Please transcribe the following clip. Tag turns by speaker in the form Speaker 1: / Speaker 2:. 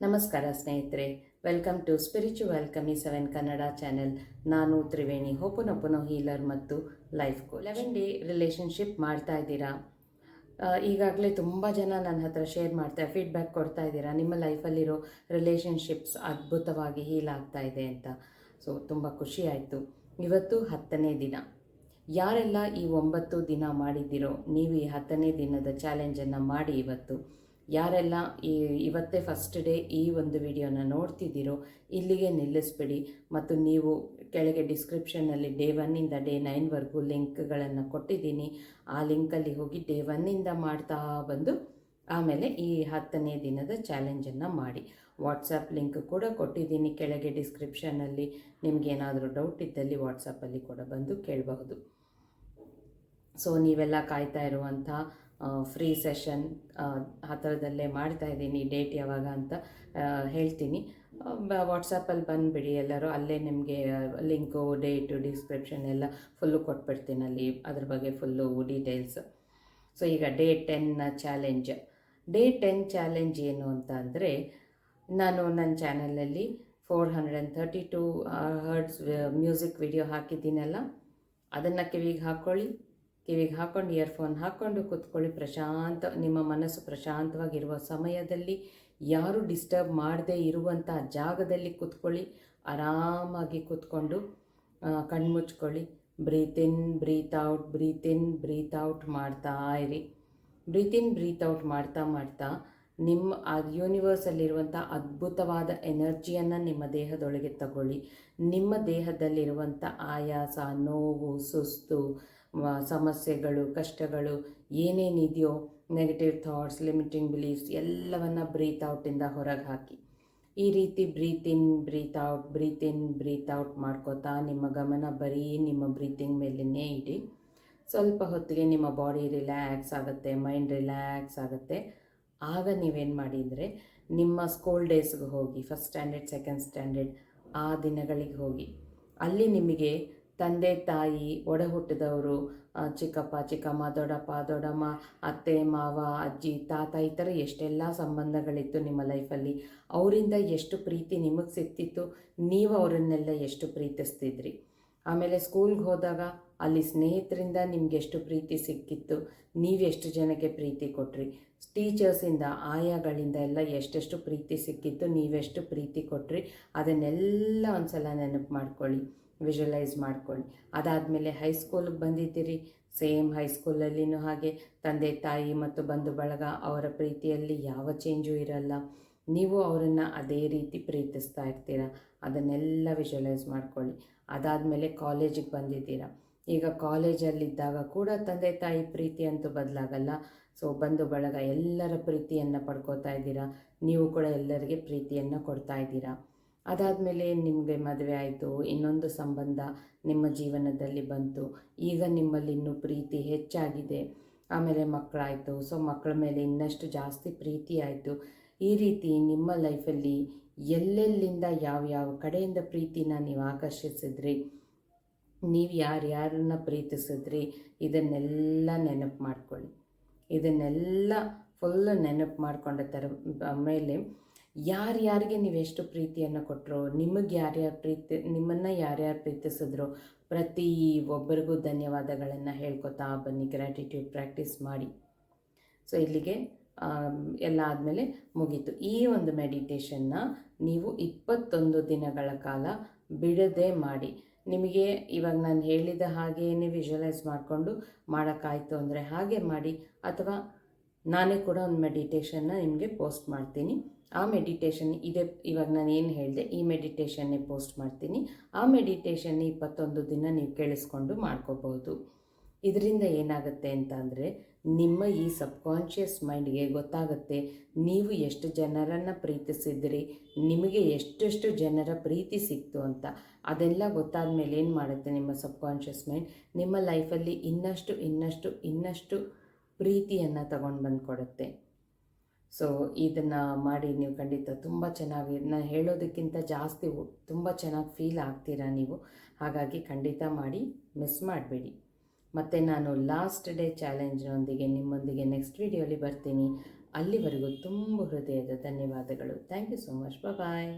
Speaker 1: ನಮಸ್ಕಾರ ಸ್ನೇಹಿತರೆ welcome to spiritual ಕಮಿ ಸೆವೆನ್ ಕನ್ನಡ ಚಾನೆಲ್ ನಾನು ತ್ರಿವೇಣಿ ಹೋಪುನೊಪುನೋ ಹೀಲರ್ ಮತ್ತು life coach eleven day relationship ಮಾಡ್ತಾ ಇದ್ದೀರಾ? ಈಗಾಗಲೇ ತುಂಬ ಜನ ನನ್ನ ಹತ್ರ ಶೇರ್ ಮಾಡ್ತಾ ಫೀಡ್ಬ್ಯಾಕ್ ಕೊಡ್ತಾ ಇದ್ದೀರಾ? ನಿಮ್ಮ ಲೈಫಲ್ಲಿರೋ ರಿಲೇಷನ್ಶಿಪ್ಸ್ ಅದ್ಭುತವಾಗಿ ಹೀಲ್ ಆಗ್ತಾ ಇದೆ ಅಂತ. ಸೊ ತುಂಬ ಖುಷಿ ಆಯಿತು. ಇವತ್ತು ಹತ್ತನೇ ದಿನ. ಯಾರೆಲ್ಲ ಈ ಒಂಬತ್ತು ದಿನ ಮಾಡಿದ್ದೀರೋ, ನೀವು ಈ ಹತ್ತನೇ ದಿನದ ಚಾಲೆಂಜನ್ನು ಮಾಡಿ ಇವತ್ತು. ಯಾರೆಲ್ಲ ಈ ಇವತ್ತೇ ಫಸ್ಟ್ ಡೇ ಈ ಒಂದು ವಿಡಿಯೋನ ನೋಡ್ತಿದ್ದೀರೋ ಇಲ್ಲಿಗೆ ನಿಲ್ಲಿಸ್ಬಿಡಿ. ಮತ್ತು ನೀವು ಕೆಳಗೆ ಡಿಸ್ಕ್ರಿಪ್ಷನ್ನಲ್ಲಿ ಡೇ ಒನ್ನಿಂದ ಡೇ ನೈನ್ವರೆಗೂ ಲಿಂಕ್ಗಳನ್ನು ಕೊಟ್ಟಿದ್ದೀನಿ. ಆ ಲಿಂಕಲ್ಲಿ ಹೋಗಿ ಡೇ ಒನ್ನಿಂದ ಮಾಡ್ತಾ ಬಂದು ಆಮೇಲೆ ಈ ಹತ್ತನೇ ದಿನದ ಚಾಲೆಂಜನ್ನು ಮಾಡಿ. ವಾಟ್ಸಪ್ ಲಿಂಕ್ ಕೂಡ ಕೊಟ್ಟಿದ್ದೀನಿ ಕೆಳಗೆ ಡಿಸ್ಕ್ರಿಪ್ಷನ್ನಲ್ಲಿ ನಿಮಗೇನಾದರೂ ಡೌಟ್ ಇದ್ದಲ್ಲಿ ವಾಟ್ಸಪ್ಪಲ್ಲಿ ಕೂಡ ಬಂದು ಕೇಳಬಹುದು. ಸೊ ನೀವೆಲ್ಲ ಕಾಯ್ತಾ ಇರುವಂಥ ಫ್ರೀ ಸೆಷನ್ ಹತ್ತಿರದಲ್ಲೇ ಮಾಡ್ತಾ ಇದ್ದೀನಿ ಡೇಟ್ ಯಾವಾಗ ಅಂತ ಆ, ಹೇಳ್ತೀನಿ. ವಾಟ್ಸಪ್ಪಲ್ಲಿ ಬಂದುಬಿಡಿ ಎಲ್ಲರೂ ಅಲ್ಲೇ ನಿಮಗೆ ಲಿಂಕು ಡೇಟು ಡಿಸ್ಕ್ರಿಪ್ಷನ್ ಎಲ್ಲ ಫುಲ್ಲು ಕೊಟ್ಬಿಡ್ತೀನಿ ಅಲ್ಲಿ ಅದ್ರ ಬಗ್ಗೆ ಫುಲ್ಲು ಡೀಟೇಲ್ಸ್ ಸೊ ಈಗ ಡೇ ಟೆನ್ನ ಚಾಲೆಂಜ್ ಡೇ ಟೆನ್ ಚಾಲೆಂಜ್ ಏನು ಅಂತ ಅಂದರೆ ನಾನು ನನ್ನ ಚಾನಲಲ್ಲಿ four hundred and thirty two hertz music video ಹಾಕಿದ್ದೀನಲ್ಲ ಅದನ್ನು ಕಿವಿಗೆ ಹಾಕ್ಕೊಳ್ಳಿ. ಕಿವಿಗೆ ಹಾಕ್ಕೊಂಡು ಇಯರ್ಫೋನ್ ಹಾಕ್ಕೊಂಡು ಕೂತ್ಕೊಳ್ಳಿ. ಪ್ರಶಾಂತ, ನಿಮ್ಮ ಮನಸ್ಸು ಪ್ರಶಾಂತವಾಗಿರುವ ಸಮಯದಲ್ಲಿ ಯಾರು ಡಿಸ್ಟರ್ಬ್ ಮಾಡದೇ ಇರುವಂಥ ಜಾಗದಲ್ಲಿ ಕೂತ್ಕೊಳ್ಳಿ. ಆರಾಮಾಗಿ ಕೂತ್ಕೊಂಡು ಕಣ್ಮುಚ್ಕೊಳ್ಳಿ breathe in breathe out breathe in breathe out ಮಾಡ್ತಾ ಇರಿ. ಬ್ರೀತ್ ಇನ್ ಬ್ರೀತ್ ಔಟ್ ಮಾಡ್ತಾ ಮಾಡ್ತಾ ನಿಮ್ಮ, ಆ ಯೂನಿವರ್ಸಲ್ಲಿರುವಂಥ ಅದ್ಭುತವಾದ ಎನರ್ಜಿಯನ್ನು ನಿಮ್ಮ ದೇಹದೊಳಗೆ ತಗೊಳ್ಳಿ. ನಿಮ್ಮ ದೇಹದಲ್ಲಿರುವಂಥ ಆಯಾಸ, ನೋವು, ಸುಸ್ತು ಸಮಸ್ಯೆಗಳು, ಕಷ್ಟಗಳು, ಏನೇನಿದೆಯೋ ನೆಗೆಟಿವ್ ಥಾಟ್ಸ್ ಲಿಮಿಟಿಂಗ್ ಬಿಲೀಫ್ಸ್ ಎಲ್ಲವನ್ನ ಬ್ರೀತ್ ಔಟಿಂದ ಹೊರಗೆ ಹಾಕಿ. ಈ ರೀತಿ breathe in breathe out breathe in breathe out ಮಾಡ್ಕೋತಾ ನಿಮ್ಮ ಗಮನ ಬರೀ ನಿಮ್ಮ ಬ್ರೀತಿಂಗ್ ಮೇಲೆನೇ ಇಡಿ. ಸ್ವಲ್ಪ ಹೊತ್ತಿಗೆ ನಿಮ್ಮ ಬಾಡಿ ರಿಲ್ಯಾಕ್ಸ್ ಆಗುತ್ತೆ ಮೈಂಡ್ ರಿಲ್ಯಾಕ್ಸ್ ಆಗುತ್ತೆ. ಆಗ ನೀವೇನು ಮಾಡಿದರೆ ನಿಮ್ಮ ಸ್ಕೂಲ್ ಡೇಸ್ಗೆ ಹೋಗಿ ಫಸ್ಟ್ ಸ್ಟ್ಯಾಂಡರ್ಡ್ ಸೆಕೆಂಡ್ ಸ್ಟ್ಯಾಂಡರ್ಡ್ ಆ ದಿನಗಳಿಗೆ ಹೋಗಿ, ಅಲ್ಲಿ ನಿಮಗೆ ತಂದೆ ತಾಯಿ ಒಡ ಹುಟ್ಟಿದವರು ಚಿಕ್ಕಪ್ಪ, ಚಿಕ್ಕಮ್ಮ, ದೊಡ್ಡಪ್ಪ, ದೊಡ್ಡಮ್ಮ, ಅತ್ತೆ, ಮಾವ, ಅಜ್ಜಿ, ತಾತ ಈ ಥರ ಎಷ್ಟೆಲ್ಲ ಸಂಬಂಧಗಳಿತ್ತು ನಿಮ್ಮ ಲೈಫಲ್ಲಿ. ಅವರಿಂದ ಎಷ್ಟು ಪ್ರೀತಿ ನಿಮಗೆ ಸಿಕ್ತಿತ್ತು, ನೀವು ಅವರನ್ನೆಲ್ಲ ಎಷ್ಟು ಪ್ರೀತಿಸ್ತಿದ್ರಿ. ಆಮೇಲೆ ಸ್ಕೂಲ್ಗೆ ಹೋದಾಗ ಅಲ್ಲಿ ಸ್ನೇಹಿತರಿಂದ ನಿಮ್ಗೆ ಎಷ್ಟು ಪ್ರೀತಿ ಸಿಕ್ಕಿತ್ತು ನೀವೆಷ್ಟು ಜನಕ್ಕೆ ಪ್ರೀತಿ ಕೊಟ್ರಿ. ಟೀಚರ್ಸಿಂದ, ಆಯಾಗಳಿಂದ ಎಲ್ಲ ಎಷ್ಟೆಷ್ಟು ಪ್ರೀತಿ ಸಿಕ್ಕಿತ್ತು, ನೀವೆಷ್ಟು ಪ್ರೀತಿ ಕೊಟ್ರಿ, ಅದನ್ನೆಲ್ಲ ಒಂದ್ಸಲ ನೆನಪು ಮಾಡ್ಕೊಳ್ಳಿ. ವಿಜುವಲೈಸ್ ಮಾಡ್ಕೊಳ್ಳಿ. ಅದಾದಮೇಲೆ ಹೈಸ್ಕೂಲಿಗೆ ಬಂದಿದ್ದೀರಿ. ಸೇಮ್ ಹೈಸ್ಕೂಲಲ್ಲಿನೂ ಹಾಗೆ ತಂದೆ, ತಾಯಿ ಮತ್ತು ಬಂಧು ಬಳಗ ಅವರ ಪ್ರೀತಿಯಲ್ಲಿ ಯಾವ ಚೇಂಜು ಇರಲ್ಲ. ನೀವು ಅವರನ್ನು ಅದೇ ರೀತಿ ಪ್ರೀತಿಸ್ತಾ ಇರ್ತೀರ. ಅದನ್ನೆಲ್ಲ ವಿಜುವಲೈಸ್ ಮಾಡ್ಕೊಳ್ಳಿ. ಅದಾದಮೇಲೆ ಕಾಲೇಜಿಗೆ ಬಂದಿದ್ದೀರಾ. ಈಗ ಕಾಲೇಜಲ್ಲಿದ್ದಾಗ ಕೂಡ ತಂದೆ, ತಾಯಿ ಪ್ರೀತಿ ಅಂತೂ ಬದಲಾಗಲ್ಲ. ಸೊ ಬಂಧು ಬಳಗ ಎಲ್ಲರ ಪ್ರೀತಿಯನ್ನು ಪಡ್ಕೋತಾ ಇದ್ದೀರಾ. ನೀವು ಕೂಡ ಎಲ್ಲರಿಗೆ ಪ್ರೀತಿಯನ್ನು ಕೊಡ್ತಾ ಇದ್ದೀರಾ. ಅದಾದಮೇಲೆ ನಿಮಗೆ ಮದುವೆ ಆಯಿತು, ಇನ್ನೊಂದು ಸಂಬಂಧ ನಿಮ್ಮ ಜೀವನದಲ್ಲಿ ಬಂತು. ಈಗ ನಿಮ್ಮಲ್ಲಿ ಇನ್ನೂ ಪ್ರೀತಿ ಹೆಚ್ಚಾಗಿದೆ. ಆಮೇಲೆ ಮಕ್ಕಳಾಯಿತು. ಸೊ ಮಕ್ಕಳ ಮೇಲೆ ಇನ್ನಷ್ಟು ಜಾಸ್ತಿ ಪ್ರೀತಿ ಆಯಿತು. ಈ ರೀತಿ ನಿಮ್ಮ ಲೈಫಲ್ಲಿ ಎಲ್ಲೆಲ್ಲಿಂದ ಯಾವ ಕಡೆಯಿಂದ ಪ್ರೀತಿನ ನೀವು ಆಕರ್ಷಿಸಿದ್ರಿ? ನೀವು ಯಾರ್ಯಾರನ್ನ ಪ್ರೀತಿಸಿದ್ರಿ? ಇದನ್ನೆಲ್ಲ ನೆನಪು ಮಾಡ್ಕೊಳ್ಳಿ. ಇದನ್ನೆಲ್ಲ ಫುಲ್ ನೆನಪು ಮಾಡ್ಕೊಂಡ ಥರ ಮೇಲೆ ಯಾರ್ಯಾರಿಗೆ ನೀವು ಎಷ್ಟು ಪ್ರೀತಿಯನ್ನು ಕೊಟ್ಟರು ನಿಮಗೆ ಯಾರ್ಯಾರು ಪ್ರೀತಿ, ನಿಮ್ಮನ್ನು ಯಾರ್ಯಾರು ಪ್ರೀತಿಸಿದ್ರು ಪ್ರತಿ ಒಬ್ಬರಿಗೂ ಧನ್ಯವಾದಗಳನ್ನು ಹೇಳ್ಕೊತಾ ಬನ್ನಿ. ಗ್ರ್ಯಾಟಿಟ್ಯೂಡ್ ಪ್ರಾಕ್ಟೀಸ್ ಮಾಡಿ. ಸೊ ಇಲ್ಲಿಗೆ ಎಲ್ಲ ಆದಮೇಲೆ ಮುಗೀತು. ಈ ಒಂದು ಮೆಡಿಟೇಷನ್ನ ನೀವು ಇಪ್ಪತ್ತೊಂದು ದಿನಗಳ ಕಾಲ ಬಿಡದೆ ಮಾಡಿ. ನಿಮಗೆ ಇವಾಗ ನಾನು ಹೇಳಿದ ಹಾಗೆಯೇ ವಿಜುವಲೈಸ್ ಮಾಡಿಕೊಂಡು ಮಾಡೋಕ್ಕಾಯಿತು ಅಂದರೆ ಹಾಗೆ ಮಾಡಿ. ಅಥವಾ ನಾನೇ ಕೂಡ ಒಂದು ಮೆಡಿಟೇಷನ್ನ ನಿಮಗೆ ಪೋಸ್ಟ್ ಮಾಡ್ತೀನಿ. ಆ ಮೆಡಿಟೇಷನ್ ಇದೇ, ಇವಾಗ ನಾನು ಏನು ಹೇಳಿದೆ, ಈ ಮೆಡಿಟೇಷನ್ನೇ ಪೋಸ್ಟ್ ಮಾಡ್ತೀನಿ. ಆ ಮೆಡಿಟೇಷನ್ ಇಪ್ಪತ್ತೊಂದು ದಿನ ನೀವು ಕೇಳಿಸ್ಕೊಂಡು ಮಾಡ್ಕೋಬಹುದು ಇದರಿಂದ ಏನಾಗುತ್ತೆ ಅಂತ ಅಂದರೆ, ನಿಮ್ಮ ಈ ಸಬ್ಕಾನ್ಷಿಯಸ್ ಮೈಂಡ್ಗೆ ಗೊತ್ತಾಗುತ್ತೆ, ನೀವು ಎಷ್ಟು ಜನರನ್ನು ಪ್ರೀತಿಸಿದ್ರಿ, ನಿಮಗೆ ಎಷ್ಟೆಷ್ಟು ಜನರ ಪ್ರೀತಿ ಸಿಕ್ತು ಅಂತ. ಅದೆಲ್ಲ ಗೊತ್ತಾದ ಮೇಲೆ ಏನು ಮಾಡುತ್ತೆ ನಿಮ್ಮ ಸಬ್ಕಾನ್ಷಿಯಸ್ ಮೈಂಡ್ ನಿಮ್ಮ ಲೈಫಲ್ಲಿ ಇನ್ನಷ್ಟು ಇನ್ನಷ್ಟು ಇನ್ನಷ್ಟು ಪ್ರೀತಿಯನ್ನು ತಗೊಂಡು ಬಂದು ಕೊಡುತ್ತೆ ಸೊ ಇದನ್ನು ಮಾಡಿ ನೀವು ಖಂಡಿತ ತುಂಬ ಚೆನ್ನಾಗಿ ನಾನು ಹೇಳೋದಕ್ಕಿಂತ ಜಾಸ್ತಿ ತುಂಬ ಚೆನ್ನಾಗಿ ಫೀಲ್ ಆಗ್ತೀರಾ ನೀವು? ಹಾಗಾಗಿ ಖಂಡಿತ ಮಾಡಿ ಮಿಸ್ ಮಾಡಬೇಡಿ. ಮತ್ತು ನಾನು ಲಾಸ್ಟ್ ಡೇ ಚಾಲೆಂಜ್ನೊಂದಿಗೆ ನಿಮ್ಮೊಂದಿಗೆ ನೆಕ್ಸ್ಟ್ ವೀಡಿಯೋಲಿ ಬರ್ತೀನಿ. ಅಲ್ಲಿವರೆಗೂ ತುಂಬ ಹೃದಯದ ಧನ್ಯವಾದಗಳು. Thank you so much bye